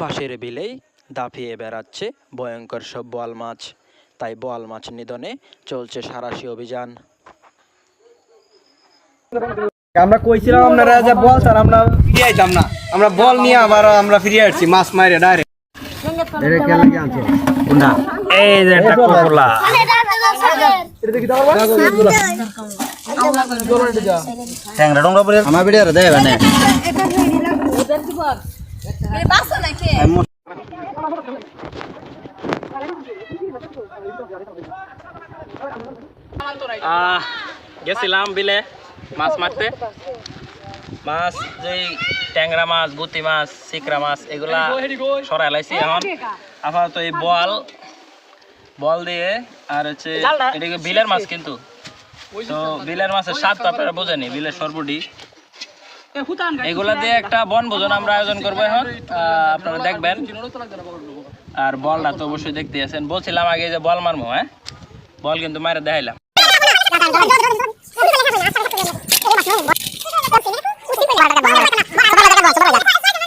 পাশের বিলেই দাপিয়ে বেড়াচ্ছে ভয়ঙ্কর সব বোয়াল মাছ। তাই বোয়াল মাছ নিধনে চলছে সারাশি অভিযান। আমরা কইছিলাম আপনারা যে বল স্যার আমরা ফিরে আইতাম না। আমরা বল নিয়ে আবার আমরা ফিরে আসছি মাছ মারে ডাইরেক্ট। এই যে একটা পরে আমার ভিডিও দেয় মানে আহ, গেছিলাম বিলে মাছ মারতে। মাছ যেই ট্যাংরা মাছ গুতি মাছ সিকরা মাছ এগুলা সরাই লাইছি এখন। আপাতত এই বল বল দিয়ে আর হচ্ছে এটা বিলের মাছ কিন্তু। তো বিলের মাছের স্বাদ তো আপনারা বোঝেনি বিলের সর্বডি এগুলা দিয়ে একটা বনভোজন আমরা আয়োজন করব এখন আহ, আপনারা দেখবেন আর বলটা তো অবশ্যই দেখতে আছেন বলছিলাম আগে যে বল মারবো হ্যাঁ বল কিন্তু মারে দেখাইলাম